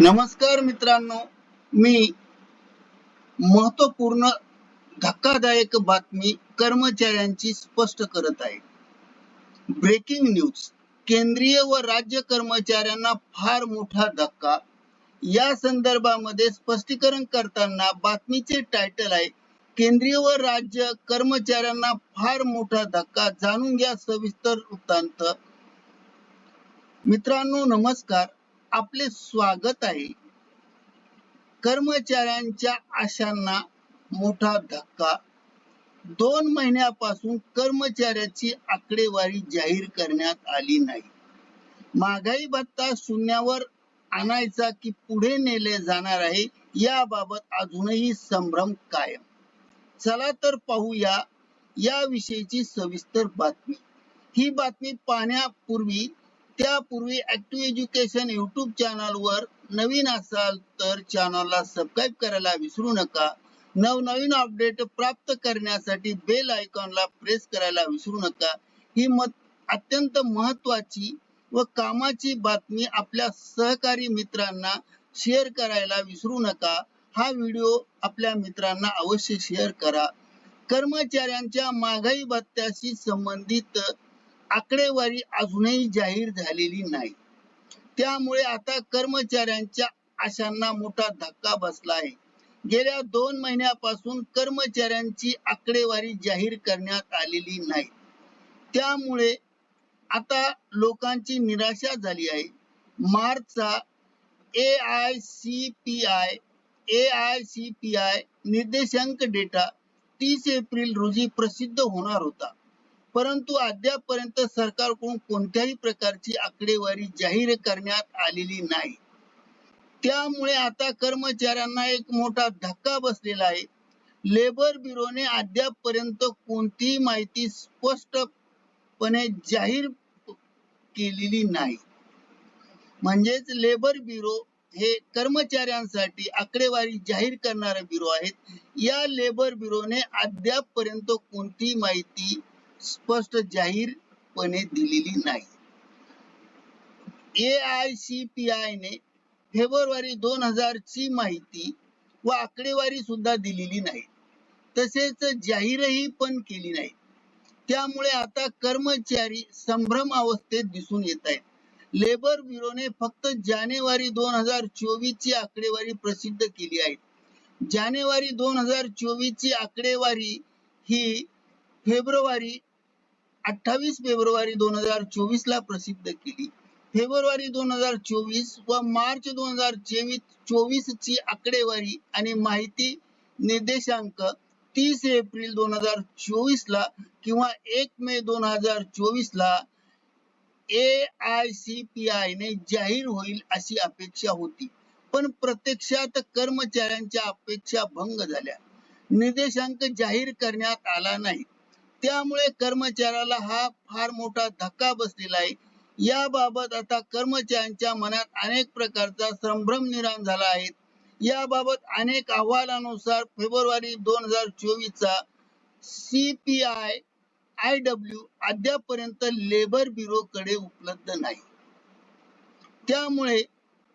नमस्कार मित्रांनो मी महत्त्वपूर्ण धक्कादायक बातमी कर्मचाऱ्यांची स्पष्ट करत आहे. ब्रेकिंग न्यूज केंद्रीय व राज्य कर्मचाऱ्यांना फार मोठा धक्का. या संदर्भामध्ये स्पष्टीकरण करताना बातमीचे टायटल आहे केंद्रीय व राज्य कर्मचाऱ्यांना फार मोठा धक्का जाणून घ्या सविस्तर वृत्तांत. मित्रांनो नमस्कार. आपले स्वागत आहे. कर्मचाऱ्यांच्या आशांना मोठा धक्का. दोन महिन्यापासून कर्मचाऱ्याची आकडेवारी जाहीर करण्यात आली नाही. महागाई भत्ता शून्यावर आणायचा की पुढे नेले जाणार आहे याबाबत अजूनही संभ्रम कायम. चला तर पाहूया याविषयीची सविस्तर बातमी. ही बातमी पाहण्यापूर्वी त्यापूर्वी ऍक्टिव्ह एज्युकेशन युट्यूब चॅनलवर नवीन असाल तर चॅनलला सबस्क्राईब करायला विसरू नका. नवनवीन अपडेट प्राप्त करण्यासाठी बेल आयकॉनला प्रेस करायला विसरू नका. ही मत अत्यंत महत्वाची व कामाची बातमी आपल्या सहकारी मित्रांना शेअर करायला विसरू नका. हा व्हिडिओ आपल्या मित्रांना अवश्य शेअर करा. कर्मचाऱ्यांच्या महागाई भत्त्याशी संबंधित आकडेवारी अजूनही जाहीर झालेली नाही. त्यामुळे आता कर्मचाऱ्यांच्या आशांना मोठा धक्का बसला आहे. गेल्या दोन महिन्यापासून कर्मचाऱ्यांची आकडेवारी जाहीर करण्यात आलेली नाही. त्यामुळे आता लोकांची निराशा झाली आहे. मार्चचा A I C P I A I C P I निर्देशांक डेटा तीस एप्रिल रोजी प्रसिद्ध होणार होता. परंतु अद्यापपर्यंत सरकारकडून कोणत्याही प्रकारची आकडेवारी जाहीर करण्यात आलेली नाही. त्यामुळे आता कर्मचाऱ्यांना एक मोठा धक्का बसलेला आहे. लेबर ब्युरोने अद्यापपर्यंत कोणतीही माहिती स्पष्टपणे जाहीर केलेली नाही. म्हणजेच लेबर ब्युरो हे कर्मचाऱ्यांसाठी आकडेवारी जाहीर करणारे ब्युरो आहेत. या लेबर ब्युरोने अद्यापपर्यंत कोणतीही माहिती स्पष्ट जाहीरपणे दिलेली नाही. A I C P I ने फेब्रुवारी दोन हजार ची माहिती व आकडेवारी सुद्धा दिलेली नाही. तसेच जाहीरही पण केली नाही. त्यामुळे आता कर्मचारी संभ्रम अवस्थेत दिसून येत आहेत. लेबर ब्युरोने फक्त जानेवारी दोन हजार चोवीस ची आकडेवारी प्रसिद्ध केली आहे. जानेवारी दोन हजार चोवीस ची आकडेवारी ही फेब्रुवारी अठ्ठावीस फेब्रुवारी दोन हजार चोवीस ला प्रसिद्ध केली. फेब्रुवारी दोन हजार चोवीस व मार्च दोन हजार चोवीस चोवीस ची आकडेवारी आणि माहिती निर्देशांक तीस एप्रिल दोन हजार चोवीस ला किंवा एक मे दोन हजार चोवीस ला A I C P I ने जाहीर होईल अशी अपेक्षा होती. पण प्रत्यक्षात कर्मचाऱ्यांच्या अपेक्षा भंग झाल्या. निर्देशांक जाहीर करण्यात आला नाही. त्यामुळे कर्मचाऱ्याला हा फार मोठा धक्का बसलेला आहे. याबाबत आता कर्मचाऱ्यांच्या मनात अनेक प्रकारचा संभ्रम निर्माण झाला आहे. याबाबत अनेक अहवालानुसार फेब्रुवारी दोन हजार चोवीस चा C P I I W अद्यापर्यंत labour bureau कडे उपलब्ध नाही. त्यामुळे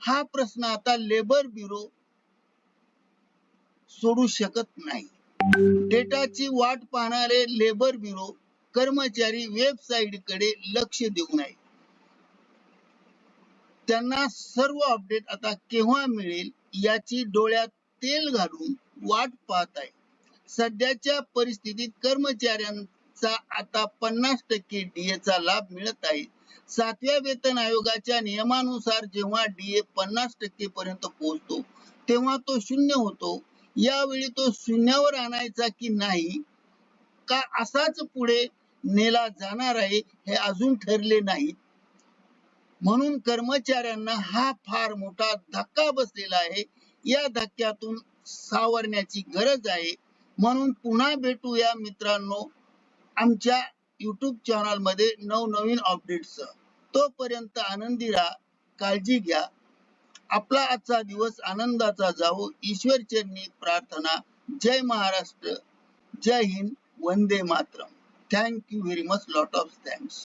हा प्रश्न आता लेबर ब्युरो सोडू शकत नाही. डेटाची वाट पाहणारे लेबर ब्युरो कर्मचारी वेबसाईटकडे लक्ष देऊ नये. त्यांना सर्व अपडेट आता केव्हा मिळेल याची डोळ्यात तेल घालून वाट पाहत आहे. सध्याच्या परिस्थितीत कर्मचाऱ्यांचा आता पन्नास टक्के डीएचा लाभ मिळत आहे. सातव्या वेतन आयोगाच्या नियमानुसार जेव्हा डीए पन्नास टक्के पर्यंत पोहोचतो तेव्हा तो शून्य होतो. यावेळी तो शून्यावर आणायचा की नाही? का असाच पुढे नेला जाणार आहे हे अजून ठरले नाही? म्हणून कर्मचाऱ्यांना हा फार मोठा धक्का बसलेला आहे. या धक्क्यातून सावरण्याची गरज आहे. म्हणून पुन्हा भेटूया मित्रांनो आमच्या युट्यूब चॅनलमध्ये नवनवीन अपडेट्स तोपर्यंत आनंदी राहा काळजी घ्या. आपला आजचा दिवस आनंदाचा जावो. ईश्वर चरणी प्रार्थना. जय महाराष्ट्र. जय Hind. Vande Mataram. Thank you very much lot of thanks